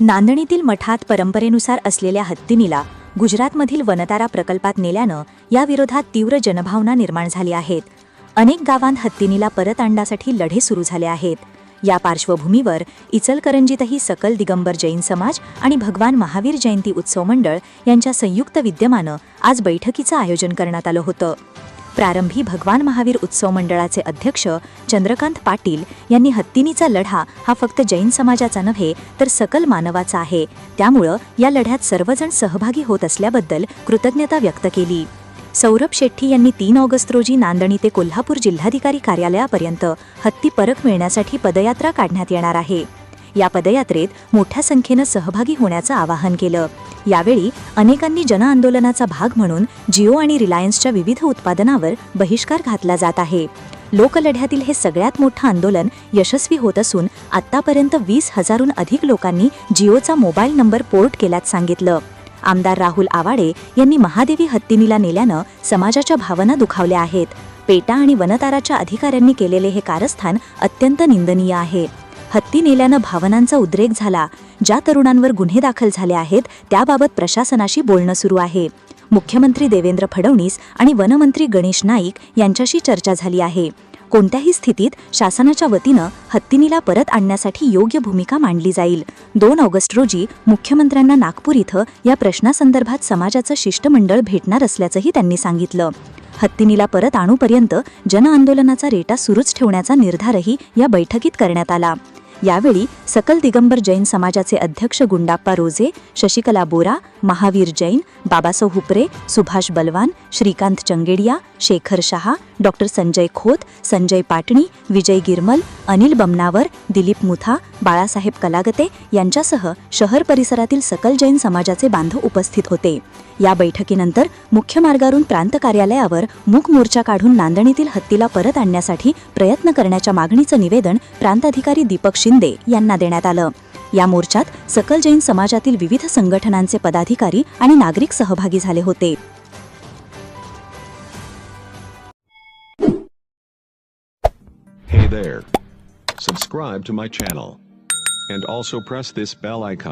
नांदणीतील मठात परंपरेनुसार असलेल्या हत्तीनीला गुजरातमधील वनतारा प्रकल्पात नेल्यानं याविरोधात तीव्र जनभावना निर्माण झाली आहेत. अनेक गावांत हत्तीनीला परत आणण्यासाठी लढे सुरू झाले आहेत. या पार्श्वभूमीवर इचलकरंजीतही सकल दिगंबर जैन समाज आणि भगवान महावीर जयंती उत्सव मंडळ यांच्या संयुक्त विद्यमानं आज बैठकीचं आयोजन करण्यात आलं होतं. प्रारंभी भगवान महावीर उत्सव मंडळाचे अध्यक्ष चंद्रकांत पाटील यांनी हत्तीनीचा लढा हा फक्त जैन समाजाचा नव्हे तर सकल मानवाचा आहे. त्यामुळं या लढ्यात सर्वजण सहभागी होत असल्याबद्दल कृतज्ञता व्यक्त केली. सौरभ शेट्टी यांनी तीन ऑगस्ट रोजी नांदणी ते कोल्हापूर जिल्हाधिकारी कार्यालयापर्यंत हत्ती परत मिळण्यासाठी पदयात्रा काढण्यात येणार आहे. या पदयात्रेत मोठ्या संख्येनं सहभागी होण्याचं आवाहन केलं. यावेळी अनेकांनी जनआंदोलनाचा भाग म्हणून जिओ आणि रिलायन्सच्या विविध उत्पादनावर बहिष्कार घातला जात आहे. लोकलढ्यातील हे सगळ्यात मोठं आंदोलन यशस्वी होत असून आत्तापर्यंत वीस हजारहून अधिक लोकांनी जिओचा मोबाईल नंबर पोर्ट केल्यात सांगितलं. आमदार राहुल आवाडे यांनी महादेवी हत्तीनीला नेल्यानं समाजाच्या भावना दुखावल्या आहेत. पेटा आणि वनताराच्या अधिकाऱ्यांनी केलेले हे कारस्थान अत्यंत निंदनीय आहे. हत्ती नेल्यानं भावनांचा उद्रेक झाला. ज्या तरुणांवर गुन्हे दाखल झाले आहेत त्याबाबत प्रशासनाशी बोलणं सुरू आहे. मुख्यमंत्री देवेंद्र फडणवीस आणि वनमंत्री गणेश नाईक यांच्याशी चर्चा झाली आहे. कोणत्याही स्थितीत शासनाच्या वतीनं हत्तीनीला परत आणण्यासाठी योग्य भूमिका मांडली जाईल. दोन ऑगस्ट रोजी मुख्यमंत्र्यांना नागपूर इथं या प्रश्नासंदर्भात समाजाचं शिष्टमंडळ भेटणार असल्याचंही त्यांनी सांगितलं. हत्तीनीला परत आणूपर्यंत जनआंदोलनाचा रेटा सुरूच ठेवण्याचा निर्धारही या बैठकीत करण्यात आला. यावेळी सकल दिगंबर जैन समाजाचे अध्यक्ष गुंडाप्पा रोजे शशिकला बोरा महावीर जैन बाबासाहेब हुपरे सुभाष बलवान श्रीकांत चंगेडिया शेखर शहा डॉक्टर संजय खोत संजय पाटणी विजय गिरमल अनिल बमनावर दिलीप मुथा बाळासाहेब कलागते यांच्यासह शहर परिसरातील सकल जैन समाजाचे बांधव उपस्थित होते. या बैठकीनंतर मुख्य मार्गावरून प्रांत कार्यालयावर मूक मोर्चा काढून नांदणीतील हत्तीला परत आणण्यासाठी प्रयत्न करण्याच्या मागणीचं निवेदन प्रांताधिकारी दीपक शिंदे यांना देण्यात आलं या मोर्चात सकल जैन समाजातील विविध संघटनांचे पदाधिकारी आणि नागरिक सहभागी झाले होते Hey there. Subscribe to my channel. And also press this bell icon.